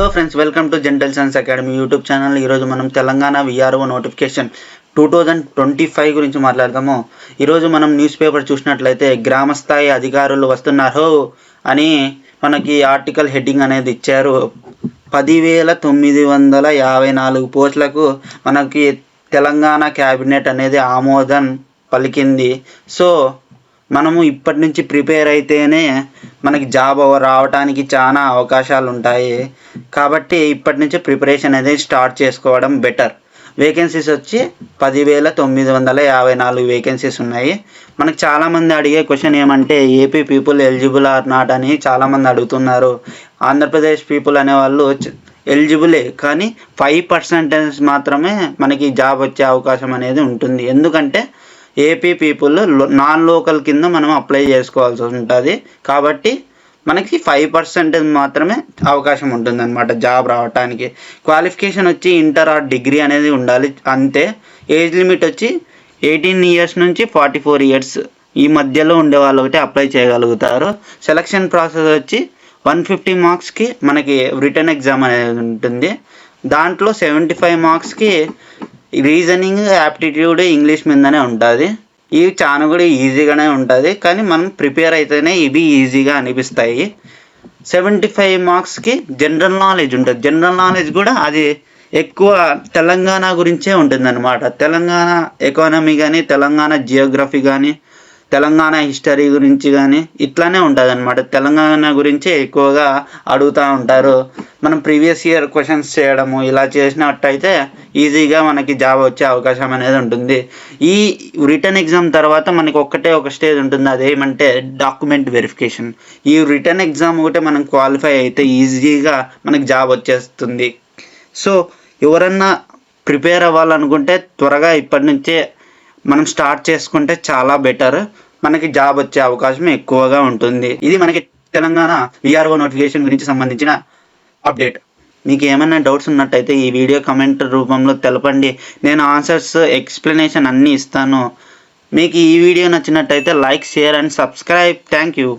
Hello friends welcome to general science academy YouTube channel. ఈరోజు మనం Telangana VRO notification two thousand twenty five గురించి మాట్లాడదాము. ఈరోజు మనం న్యూస్ పేపర్ చూసినట్లయితే గ్రామస్థాయి అధికారులు వస్తున్నారు అని మనకి ఆర్టికల్ హెడ్డింగ్ అనేది ఇచ్చారు. పదివేల తొమ్మిది వందల యాభై నాలుగు పోస్టులకు మనకి తెలంగాణ క్యాబినెట్ అనేది ఆమోదం పలికింది. సో మనము ఇప్పటి నుంచి ప్రిపేర్ అయితేనే మనకి జాబ్ రావడానికి చాలా అవకాశాలు ఉంటాయి కాబట్టి ఇప్పటి నుంచి ప్రిపరేషన్ అనేది స్టార్ట్ చేసుకోవడం బెటర్. వేకెన్సీస్ వచ్చి పదివేల తొమ్మిది వందల యాభై నాలుగు వేకెన్సీస్ ఉన్నాయి. మనకు చాలామంది అడిగే క్వశ్చన్ ఏమంటే AP people eligible or not అని చాలామంది అడుగుతున్నారు. ఆంధ్రప్రదేశ్ పీపుల్ అనేవాళ్ళు ఎలిజిబులే. కానీ ఫైవ్ పర్సెంటేజ్ మాత్రమే మనకి జాబ్ వచ్చే అవకాశం అనేది ఉంటుంది. ఎందుకంటే ఏపీ పీపుల్ నాన్ లోకల్ కింద మనం అప్లై చేసుకోవాల్సి ఉంటుంది. కాబట్టి మనకి ఫైవ్ పర్సెంటేజ్ మాత్రమే అవకాశం ఉంటుంది అనమాట జాబ్ రావడానికి క్వాలిఫికేషన్ వచ్చి ఇంటర్ ఆర్ డిగ్రీ అనేది ఉండాలి. అంతే. ఏజ్ లిమిట్ వచ్చి ఎయిటీన్ ఇయర్స్ నుంచి ఫార్టీ ఫోర్ ఇయర్స్ ఈ మధ్యలో ఉండే వాళ్ళు ఒకటి అప్లై చేయగలుగుతారు. సెలక్షన్ ప్రాసెస్ వచ్చి వన్ ఫిఫ్టీ మార్క్స్కి మనకి రిటర్న్ ఎగ్జామ్ అనేది ఉంటుంది. దాంట్లో సెవెంటీ ఫైవ్ మార్క్స్కి రీజనింగ్ యాప్టిట్యూడ్ ఇంగ్లీష్ మీదనే ఉంటుంది. ఇవి చాలా కూడా ఈజీగానే ఉంటుంది. కానీ మనం ప్రిపేర్ అయితేనే ఇవి ఈజీగా అనిపిస్తాయి. సెవెంటీ ఫైవ్ మార్క్స్కి జనరల్ నాలెడ్జ్ ఉంటుంది. జనరల్ నాలెడ్జ్ కూడా అది ఎక్కువ తెలంగాణ గురించే ఉంటుందన్నమాట. తెలంగాణ ఎకానమీ కానీ తెలంగాణ జియోగ్రఫీ కానీ తెలంగాణ హిస్టరీ గురించి కానీ ఇట్లానే ఉంటుంది అనమాట తెలంగాణ గురించే ఎక్కువగా అడుగుతూ ఉంటారు. మనం ప్రీవియస్ ఇయర్ క్వశ్చన్స్ చేయడము ఇలా చేసినట్టయితే ఈజీగా మనకి జాబ్ వచ్చే అవకాశం అనేది ఉంటుంది. ఈ రిటర్న్ ఎగ్జామ్ తర్వాత మనకి ఒక్కటే ఒక స్టేజ్ ఉంటుంది. అదేమంటే డాక్యుమెంట్ వెరిఫికేషన్ ఈ రిటర్న్ ఎగ్జామ్ ఒకటే మనం క్వాలిఫై అయితే ఈజీగా మనకి జాబ్ వచ్చేస్తుంది. సో ఎవరన్నా ప్రిపేర్ అవ్వాలనుకుంటే త్వరగా ఇప్పటి నుంచే మనం స్టార్ట్ చేసుకుంటే చాలా బెటర్ మనకి జాబ్ వచ్చే అవకాశం ఎక్కువగా ఉంటుంది. ఇది మనకి తెలంగాణ విఆర్ఓ నోటిఫికేషన్ గురించి సంబంధించిన అప్డేట్ మీకు ఏమైనా డౌట్స్ ఉన్నట్టయితే ఈ వీడియో కమెంట్ రూపంలో తెలపండి. నేను ఆన్సర్స్ ఎక్స్ప్లెనేషన్ అన్నీ ఇస్తాను. మీకు ఈ వీడియో నచ్చినట్టయితే like share and subscribe thank you